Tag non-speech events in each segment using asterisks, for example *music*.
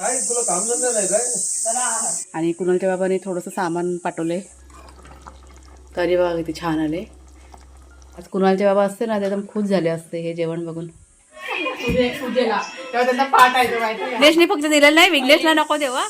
काय? तुला कामधंदा नाही काय? आणि कुणालच्या बाबाने थोडंसं सामान पाठवले तरी बघा किती छान आले आज कुणालचे बाबा असते ना ते एकदम खुश झाले असते हे जेवण बघून. विघ्नेशने फक्त दिलेलं नाही विघ्नेशला नको देवा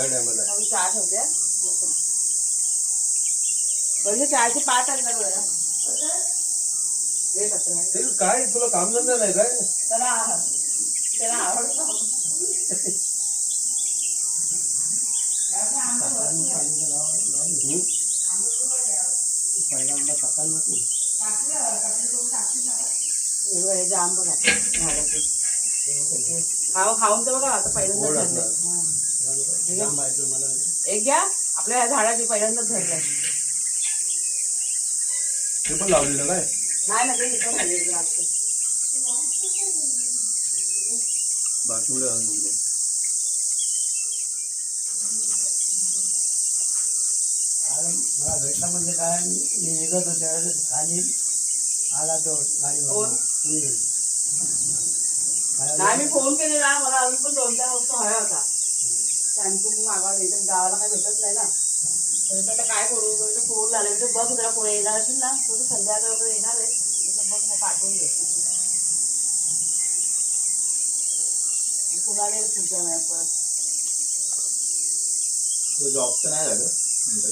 चहा ठेवते. पहिले चहाची पाच आणलं बरं. काय तुला कामधंदा नाही काय? त्याला त्याला आवडतं. हे बघा, हे जाम बघा झाडाचे. खाऊ खाऊन तर बघा आता पहिल्यांदाच धरले एक घ्या. आपल्या या झाडाची पहिल्यांदाच धरले ते पण लावलेलं काय? नाही ना ते इथं झाले द्राक्षे. बाकी मला भेटला म्हणजे काय? मी निघत होते त्यावेळेस खाली. आला तो गाडी कोण? नाही मी फोन केलेला. मला अजून पण दोन चार वस्तू हव्या होता शॅम्पू मागवा इथे गावाला काही भेटत नाही ना तर आता काय करू म्हणजे फोन झाले म्हणजे बघ जरा कोणी येणार असेल ना कोणी संध्याकाळ वगैरे येणार आहे म्हटलं बघ मग पाठवून दे आणि कुणाला येईल पुढच्या महिन्यात परत जॉबचं नाही झालं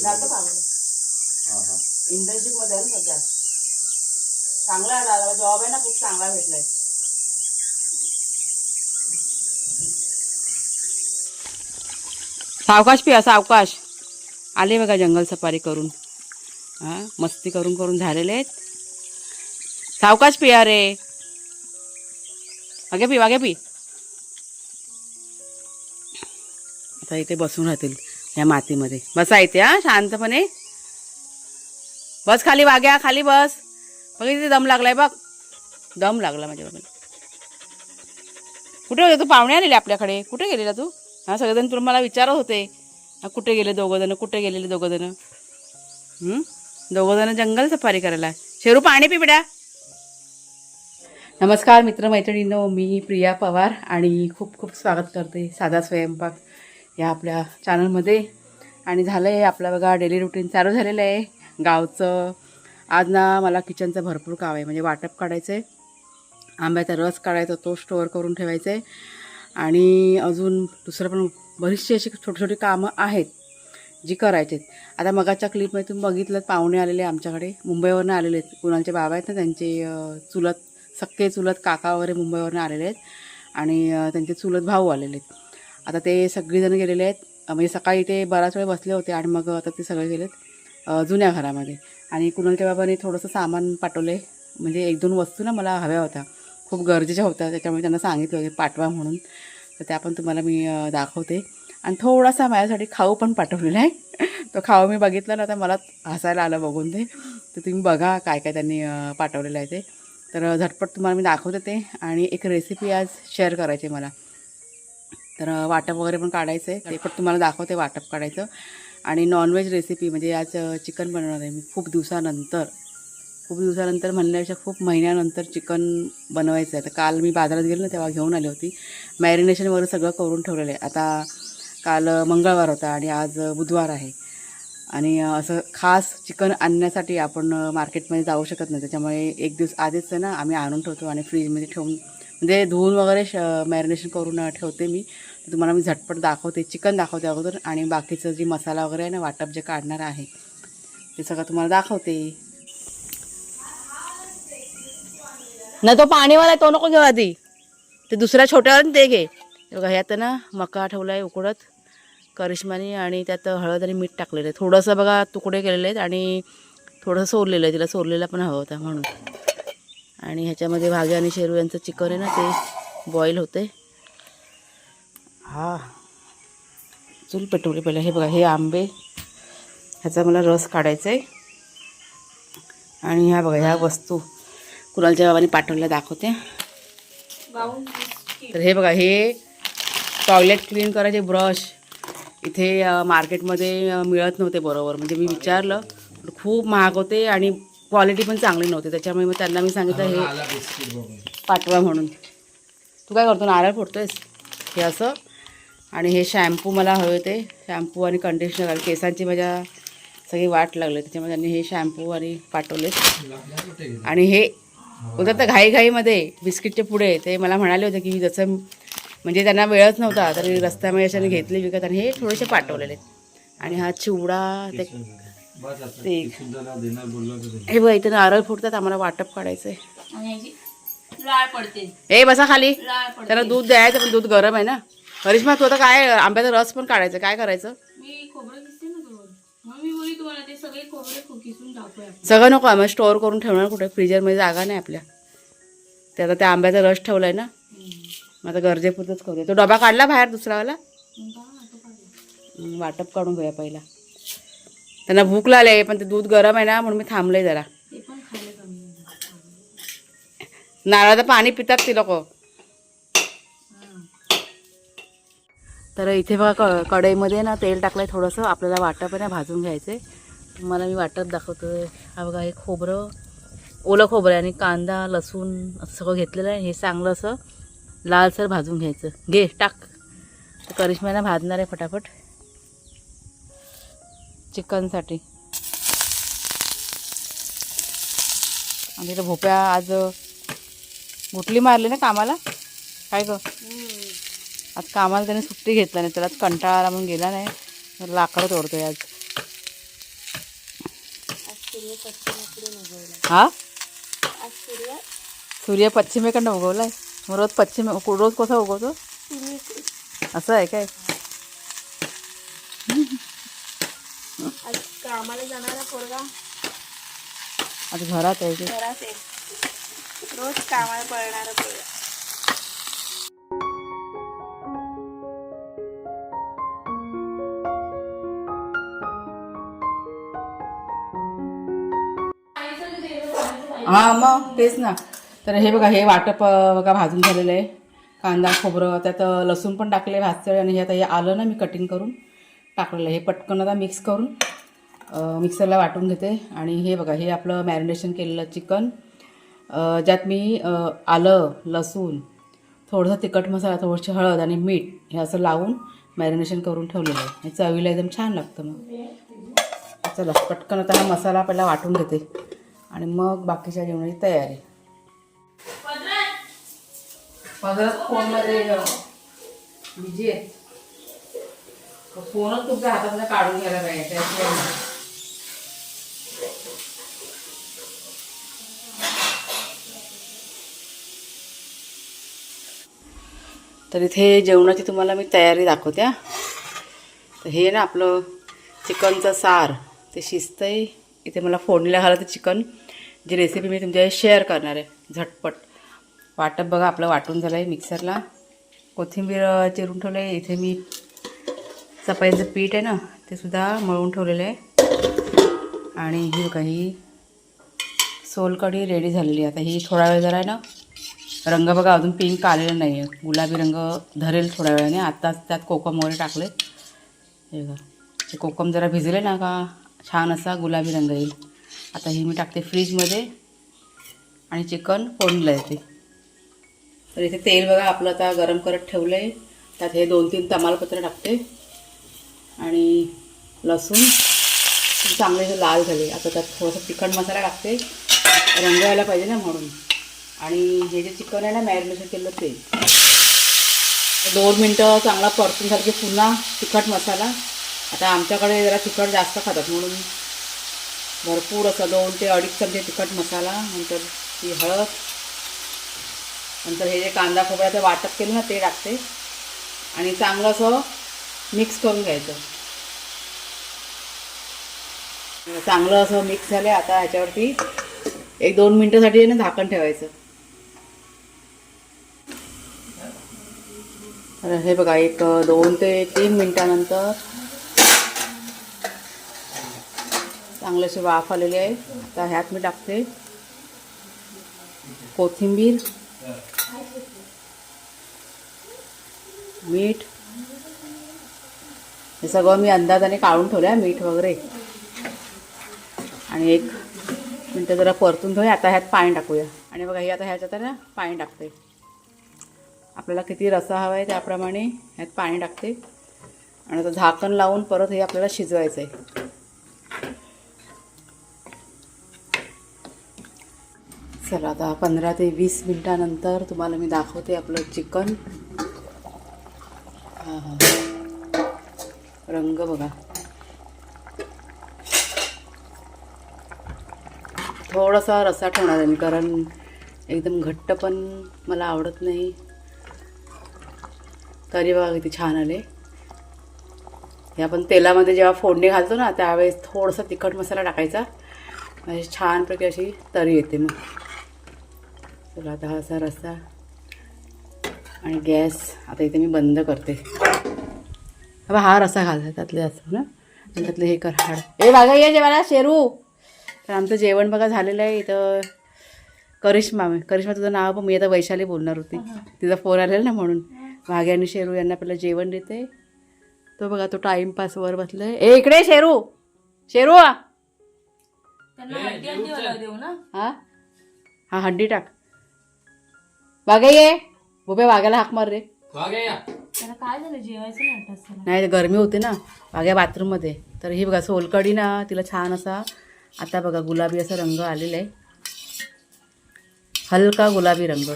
जातं का हा हा इंटर्नशिपमध्ये आहे ना सध्या चांगला आहे दादा जॉब आहे ना खूप चांगला भेटलाय सावकाश पिया सावकाश. आले बघा जंगल सफारी करून. हा मस्ती करून करून झालेले आहेत. सावकाश पिया रे. वागे पी वागे पी. आता इथे बसून राहतील या मातीमध्ये. बसा इथे हां शांतपणे. बस खाली वाग्या खाली बस. बघ इथे दम लागलाय बघ. दम लागला माझ्या बाबाला कुठे होते तू? पाहुणे आलेले आपल्याकडे. कुठे गेलेला तू? हा सगळेजण तुला मला विचारत होते. कुठे गेले दोघंजणं? कुठे गेलेले दोघंजणं? दोघंजणं जंगल सफारी करायला. शेरू पाणी पिबड्या नमस्कार मित्रमैत्रिणींनो. मी प्रिया पवार आणि खूप खूप स्वागत करते साधा स्वयंपाक या आपल्या चॅनलमध्ये आणि झालं आहे आपलं बघा डेली रुटीन चालू झालेलं आहे. गावचं आज ना मला किचनचं भरपूर काम आहे. म्हणजे वाटप काढायचं आहे आंब्याचा रस काढायचा तो स्टोअर करून ठेवायचा आहे आणि अजून दुसरं पण बरीचशी अशी छोटी छोटी कामं आहेत जी करायची आहेत. आता मगाच्या क्लिपमध्ये तुम्ही बघितलं पाहुणे आलेले आमच्याकडे मुंबईवरनं आलेले आहेत. कुणालचे बाबा आहेत ना त्यांचे चुलत सक्के चुलत काका वगैरे मुंबईवरनं आलेले आहेत. आणि त्यांचे चुलत भाऊ आलेले आहेत. आता ते सगळेजण गेलेले आहेत. म्हणजे सकाळी ते बराच वेळ बसले होते आणि मग आता ते सगळे गेलेत जुन्या घरामध्ये. आणि कुणालच्या बाबाने थोडंसं सामान पाठवले. म्हणजे एक दोन वस्तू ना मला हव्या होत्या. खूप गरजेच्या होत्या त्याच्यामुळे त्यांना सांगितलं की पाठवा म्हणून. तर त्या पण तुम्हाला मी दाखवते. आणि थोडासा माझ्यासाठी खाऊ पण पाठवलेला आहे. तो खाऊ मी बघितला ना तर मला हसायला आलं बघून ते. तर तुम्ही बघा काय काय त्यांनी पाठवलेलं आहे ते. तर झटपट तुम्हाला मी दाखवते ते. आणि एक रेसिपी आज शेअर करायची आहे मला. तर वाटप वगैरे पण काढायचं आहे ते पण तुम्हाला दाखवते वाटप काढायचं. आणि नॉनव्हेज रेसिपी म्हणजे आज चिकन बनवणार आहे मी खूप दिवसानंतर. खूप दिवसानंतर म्हणण्यापेक्षा खूप महिन्यानंतर चिकन बनवायचं आहे. तर काल मी बाजारात गेलो ना तेव्हा घेऊन आली होती. मॅरिनेशन वगैरे सगळं करून ठेवलेलं आहे. आता काल मंगळवार होता आणि आज बुधवार आहे. आणि असं खास चिकन आणण्यासाठी आपण मार्केटमध्ये जाऊ शकत नाही. त्याच्यामुळे एक दिवस आधीच आहे ना आम्ही आणून ठेवतो आणि फ्रीजमध्ये ठेवून म्हणजे धुवून वगैरे श मॅरिनेशन करून ठेवते मी. तुम्हाला मी झटपट दाखवते चिकन दाखवते अगोदर. आणि बाकीचं जे मसाला वगैरे आहे ना वाटप जे काढणार आहे ते सगळं तुम्हाला दाखवते. ना तो पाणीवाला तो नको घेऊ आधी. ते दुसऱ्या छोट्यावर ते घे. बघा ह्यात ना मका ठेवला आहे उकडत. करिश्मानी आणि त्यात हळद आणि मीठ टाकलेलं आहे. थोडंसं बघा तुकडे केलेले आहेत आणि थोडंसं सोरलेलं आहे. तिला सोरलेला पण हवं होता म्हणून. आणि ह्याच्यामध्ये भागे आणि शेरू यांचं चिकन आहे ना ते बॉईल होते हा. चूल पेटवली पहिलं. हे बघा हे आंबे. ह्याचा मला रस काढायचा आहे आणि ह्या बघा ह्या वस्तू. कुणालच्या बाबांनी पाठवल्या दाखवते. तर हे बघा हे टॉयलेट क्लीन करायचे ब्रश इथे मार्केटमध्ये मिळत नव्हते बरोबर. म्हणजे मी विचारलं पण खूप महाग होते आणि क्वालिटी पण चांगली नव्हती. त्याच्यामुळे मग त्यांना मी सांगितलं हे पाठवा म्हणून. तू काय करतो? नारळ फोडतोयस? हे असं. आणि हे शॅम्पू मला हवे होते. शॅम्पू आणि कंडिशनर आणि केसांची माझ्या सगळी वाट लागली. त्याच्यामुळे त्यांनी हे शॅम्पू आणि पाठवले आणि हे होतं तर घाईघाईमध्ये बिस्किटचे पुढे ते मला म्हणाले होते की जसं म्हणजे त्यांना वेळच नव्हता तरी रस्त्यामध्ये अशाने घेतले विकत आणि हे थोडेसे पाठवलेले आणि हा चिवडा ते ते हे बघ इथे नारळ फुटतात आम्हाला वाटप काढायचं आहे आणि याची लाळ पडते. ए बसा खाली. लाळ पडते. त्याला दूध द्यायचं पण दूध गरम आहे ना. करिश्मा तू आता काय आंब्याचा रस पण काढायचं काय करायचं? तुम्हाला ते सगळे आपण. नको आम्हाला स्टोअर करून ठेवणार कुठे? फ्रीजरमध्ये जागा नाही आपल्या. ते आता त्या आंब्याचा रस ठेवलाय ना? मग आता गरजेपुरतंच करूया. तो डबा काढला बाहेर दुसरावाला? मग? आता? हं, वाटप काढून घेऊया पहिला. त्यांना भूक लागली पण ते दूध गरम आहे ना म्हणून मी थांबलंय जरा. ते पण खायला कमी नारळाचं पाणी पितात ती लोक. तर इथे बघा क कढईमध्ये ना तेल टाकलंय थोडंसं. आपल्याला वाटप आहे ना भाजून घ्यायचं आहे तुम्हाला मी वाटप दाखवतोय. हा बघा हे खोबरं ओलं खोबरं आहे आणि कांदा लसूण असं सगळं घेतलेलं आहे. हे चांगलं असं लालसर भाजून घ्यायचं. घे टाक. तर करिश्माना भाजणार आहे फटाफट. चिकनसाठी. आणि इथं भोप्या आज गुटली मारली ना कामाला? काय ग? आज कामाला त्याने सुट्टी घेतला नाही त्याला कंटाळा म्हणून गेला नाही. लाकडं तोडतोय आज. हा? सूर्य पश्चिमेकडनं उगवलाय. मग रोज पश्चिम रोज कसा उगवतो? असं आहे काय? कामाला जाणारा पोरगा आज घरात आहे ते घरात आहे. रोज कामाला पळणारा पोरगा. हां मग तेच ना. तर हे बघा हे वाटप बघा भाजून झालेलं आहे. कांदा खोबरं त्यात लसूण पण टाकले भाजतळे आणि हे आता हे आलं ना मी कटिंग करून टाकलेलं आहे. हे पटकन आता मिक्स करून मिक्सरला वाटून घेते. आणि हे बघा हे आपलं मॅरिनेशन केलेलं चिकन ज्यात मी आलं लसूण थोडंसं तिखट मसाला थोडीशी हळद आणि मीठ हे असं लावून मॅरिनेशन करून ठेवलेलं आहे. हे चवीला एकदम छान लागतं मग. चला पटकन आता हा मसाला पहिला वाटून घेते. आणि मग बाकीच्या जेवणाची तयारी पदरात फोनमध्ये बिजी फोनच तुमच्या हातामध्ये काढून घ्यायला पाहिजे त्याशिवाय नाही. तर इथे जेवणाची तुम्हाला मी तयारी दाखवते हा. तर हे ना आपलं चिकनचं सार ते शिजतंय इथे मला फोडणीला घालायचं चिकन. जी रेसिपी मी तुमच्या शेअर करणार आहे. झटपट. वाटप बघा आपलं वाटून झालं आहे मिक्सरला कोथिंबीर चिरून ठेवलं आहे इथे मी चपाईचं पीठ आहे ना ते सुद्धा मळून ठेवलेलं आहे. आणि ही बघा ही सोलकढी रेडी झालेली आहे. आता ही थोडा वेळ जरा आहे ना रंग बघा अजून पिंक आलेला नाही आहे गुलाबी रंग धरेल थोड्या वेळाने. आत्ताच त्यात कोकम वगैरे टाकले हे बघा. ते कोकम जरा भिजले ना का? छान असा गुलाबी रंग येईल. आता हे मी टाकते फ्रीजमध्ये आणि चिकन फोडलं येते. तर इथे तेल बघा आपलं आता गरम करत ठेवलं आहे त्यात हे दोन तीन तमालपत्र टाकते. आणि लसूण. चांगले लाल झाले. आता त्यात थोडंसं तिखट मसाला टाकते. रंग यायला पाहिजे ना म्हणून. आणि हे जे चिकन आहे ना मॅरिनेशन केलं ते दोन मिनटं चांगला परतून सारखे पुन्हा तिखट मसाला. आता आमच्याकडे जरा तिखट जास्त खातात म्हणून भरपूर असं दोन ते अडीच चमचे तिखट मसाला नंतर ती हळद नंतर हे जे कांदा खोबऱ्याचं वाटप केलं ना ते टाकते. आणि चांगलं असं मिक्स करून घ्यायचं. चांगलं असं मिक्स झालं आता ह्याच्यावरती एक दोन मिनटासाठी ना झाकण ठेवायचं. तर हे बघा एक दोन ते तीन मिनटानंतर चांगले असे वाफ आलेली आहे. आता ह्यात मी टाकते कोथिंबीर मीठ. हे सगळं मी अंदाजाने काढून ठेवलं आहे मीठ वगैरे. आणि एक मिनटं जरा परतून ठेवूया आता ह्यात पाणी टाकूया. आणि बघा हे आता ह्याच्यात ना पाणी टाकते. आपल्याला किती रसा हवा आहे त्याप्रमाणे ह्यात पाणी टाकते. आणि आता झाकण लावून परत हे आपल्याला शिजवायचं आहे चला आता पंधरा ते वीस मिनटानंतर तुम्हाला मी दाखवते आपलं चिकन. रंग बघा. थोडासा रसा ठेवणार आहे मी कारण एकदम घट्ट पण मला आवडत नाही. तरी बघा किती छान आले. हे आपण तेलामध्ये जेव्हा फोडणी घालतो ना त्यावेळेस थोडासा तिखट मसाला टाकायचा. म्हणजे छानपैकी अशी तरी येते मग. चला आता हा असा. रस्सा आणि गॅस आता इथे मी बंद करते. हा हा रसा घालता त्यातले असं ना आणि त्यातले हे कर हाड ए बागा ये जेवायला शेरू. तर आमचं जेवण बघा झालेलं आहे इथं. करिश्मा करिश्मा तुझं नाव पण मी आता वैशाली बोलणार होती. तिचा फोन आलेला ना म्हणून. वाघे आणि शेरू यांना पहिलं जेवण देते. तो बघा तो टाइमपास वर बसलाय. ए इकडे शेरू. शेरू हा? हा हड्डी टाक. वाघे ये. उभे वाघ्याला हाक मार रे. त्याला काय झालं? जेवायचं नाही आता सर नाही ते गरमी होते ना. वाघ्या बाथरूममध्ये तर ही बघा सोलकडी ना तिला छान असा आता बघा गुलाबी असा रंग आलेला आहे हलका गुलाबी रंग.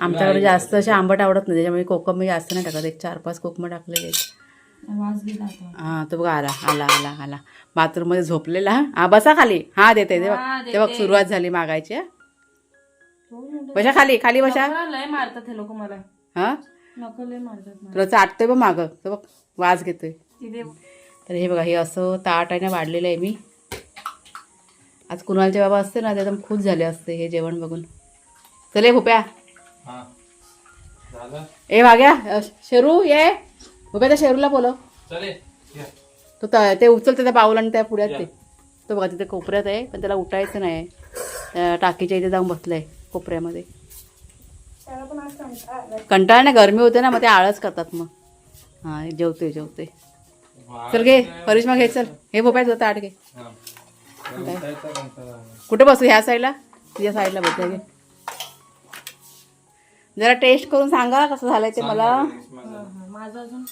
आमच्याकडे जास्त असे आंबट आवडत नाही. त्याच्यामुळे कोकम मी जास्त नाही टाकत. एक चार पाच कोकम टाकले वास गेला आता हां तो बघा आला आला आला आला. बाथरूममध्ये झोपलेला. हा बसा खाली. हा देते ते बघ. ते बघ. सुरुवात झाली मागायची हा. बसा खाली खाली बसा नको, लय मारतात हे लोक मला. हा? नको लय मारतात तुला चाटतोय बघ मागं. तो बघ वाज घेतोय. तर हे बघा हे असं ताट आहे ना वाढलेलं आहे मी. आज कुणालचे बाबा असते ना ते एकदम खुश झाले असते हे जेवण बघून. चले भुप्या. हा. झालं? ए वाग्या शेरू ये. भुप्या त्या शेरूला बोलव. चले या. तो त- ते उचलते त्या बाऊल आणि त्या पुढ्यात ते. तो बघा तिथे कोपऱ्यात आहे पण त्याला उठायचं नाही. त्या टाकीच्या इथे जाऊन बसलाय. कोपऱ्यामध्ये. कंटाळा नाही गरमी होते ना मग ते आळस करतात मग. हां जेवते जेवते. चल घे करिश्मा घे चल. हे भोपाय तुझं ताट घे. कुठे बसू ह्या साईडला तुझ्या साईडला बसू घे. जरा टेस्ट करून सांगा कसं झालंय ते मला. माझं अजून.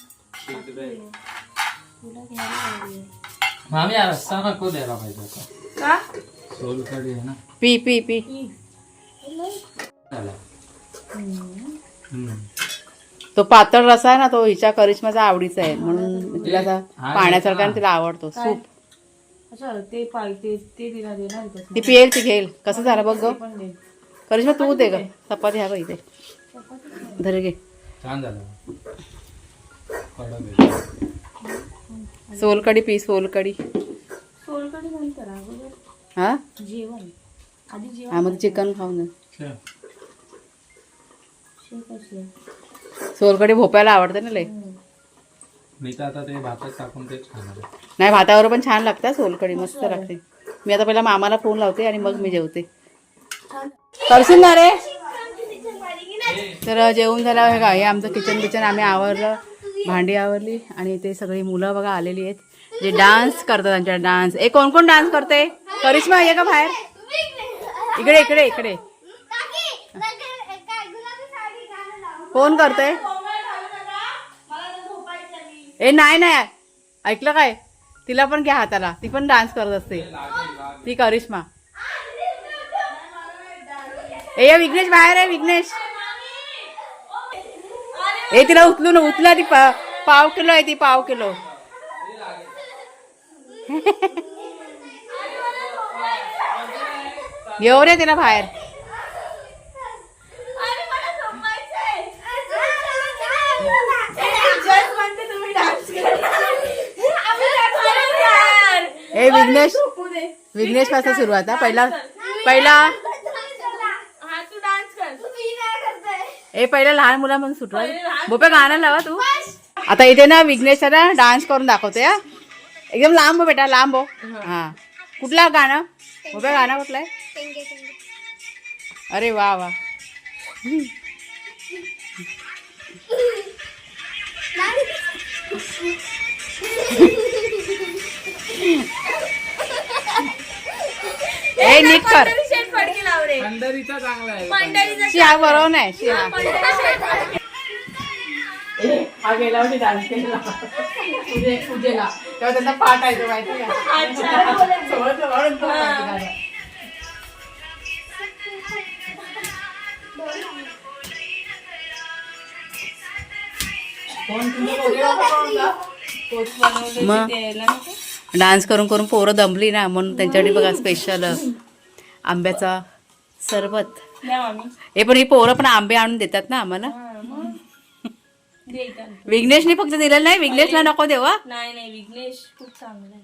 मामी रस्ता नको द्यायला पाहिजे होता का? सोलकडी आहे ना. पी पी. पी. तो पातळ रसा आहे ना तो हिच्या करिश्माचा आवडीचा आहे. म्हणून तिला असा पाण्यासारखा आणि. तिला आवडतो. सूप. अच्छा ते पाय ते ते तिला देणार आहे ती पिયેल ती घेईल. कसं झालं बघ ग? करिश्मा तू दे ग. चपाती ह्या बाई दे. धरे घे. छान झालं. सोलकडी पी सोलकडी सोलकडी नंतर हा? जेवण. आधी जेवण हा मग चिकन खाऊ ना ठेव. शे कशी सोलकडी भोपायला आवडते ना लय. मी तर आता ते भातात टाकून तेच खाणार आहे. नाही भातावर पण छान लागतं सोलकडी मस्त लागते. मी आता पहिला मामाला फोन लावते आणि मग मी जेवते. करशील ना रे. तर जेवण झालं हे का हे आमचं किचन बिचन आम्ही आवरलं भांडी आवरली आणि ते सगळी मुलं बघा आलेली आहेत. जे डान्स करतात त्यांच्या डान्स ए कोण कोण डान्स करते करिश्मा ये का बाहेर. इकडे इकडे इकडे. कोण करते ए नाही नाही. ऐकलं काय? तिला पण घ्या हाताला. ती पण डान्स करत असते. ती करिश्मा. ए विघ्नेश बाहेर आहे विघ्नेश. ए तिला उचलू ना उचला ती पा- पाव किलो आहे ती पाव किलो. *laughs* घेऊन रे तिला बाहेर. विघ्नेश. विघ्नेशपासून सुरुवात हा पहिला पहिला हा तू डान्स कर. ए पहिला लहान मुला म्हणून सुटवा बोप्या गाणं लावा तू. आता इथे ना विघ्नेश ना डान्स करून दाखवते हा. एकदम लांब हो बेटा लांब हो. हा. कुठला गाणं? बोप्या गाणं कुठलं आहे? अरे वा वा. *laughs* *laughs* ए नीट कर. अंधारीचा चांगला आहे. पंढरीचा शिहा बरोबर नाही फडके. हा गेला होती डान्स केला पूजे पूजेला. तेव्हा त्यांना पाठ आहे तो माहिती का? डान्स करून करून पोरं दमली ना म्हणून त्यांच्यासाठी बघा स्पेशल आंब्याचा सरबत. हे पण ही पोरं पण आंबे आणून देतात ना आम्हाला. हा. विघ्नेशने फक्त दिलेलं नाही? विघ्नेशला नको देऊ हा. नाही नाही विघ्नेश खूप चांगला आहे.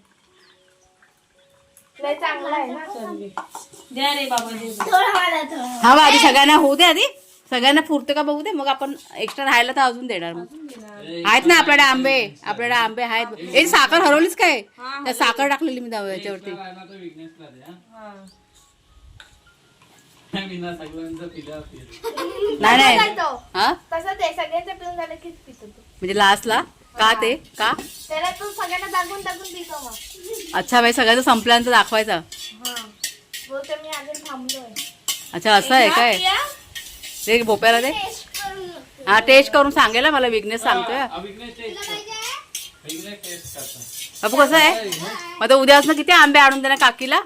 हा आधी सगळ्यांना होऊ दे आधी. सगळ्यांना पुरतं का बघू दे मग आपण एक्स्ट्रा राहायला तर अजून देणार मग. आहेत ना आपल्याकडे आंबे आपल्याकडे आंबे आहेत. ए साखर हरवलीच काय? त्या साखर टाकलेली मी दाव याच्यावरती. हा. *laughs* नाही नाही. हा? तसं ते सगळ्यांचं पिऊन झालं की पितो तू. म्हणजे लास्टला का ते? का? त्याला तू सगळ्यांना दाखवून दाखवून पितो मग. अच्छा बाई सगळ्याचं संपल्यानंतर दाखवायचा. हा. बोलते मी अजून थांबलोय. अच्छा असं आहे काय? ते बोप्याला दे. हा टेस्ट करून सांगेल मला विघ्नेश सांगतोय. बापू कसं आहे? मग आता उद्यापासून किती आंबे आणून देणार काकीला?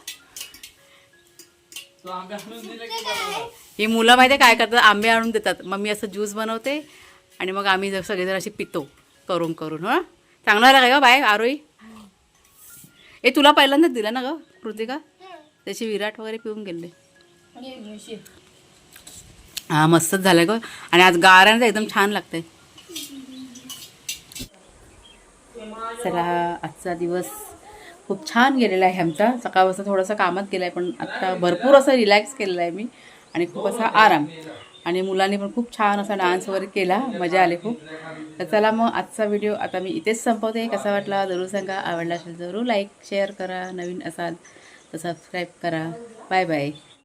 तो आंबे आणून दिले की बरोबर. ही मुलं माहिती आहे काय करतात? आंबे आणून देतात. मग मी असं ज्यूस बनवते आणि मग आम्ही जर सगळेजण अशी पितो करून करून हं? चांगलं लागलं का बाय आरोही? ए तुला पहिल्यांदाच दिलं ना ग कृतिका? त्याची विराट वगैरे पिऊन गेले. हा मस्तच झालं ग. आणि आज गारांचं एकदम छान लागतंय. चला आजचा दिवस खूप छान गेलेला आहे आमचा. सकाळपासून थोडंसं कामात गेलं आहे पण आत्ता भरपूर असं रिलॅक्स केलेला आहे मी. आणि खूप असा आराम. आणि मुलांनी पण खूप छान असा डान्स वगैरे केला. मजा आली खूप. तर चला मग आजचा व्हिडिओ आता मी इथेच संपवते. कसा वाटला जरूर सांगा. आवडला असेल जरूर लाईक शेअर करा. नवीन असाल तर सबस्क्राईब करा. Bye bye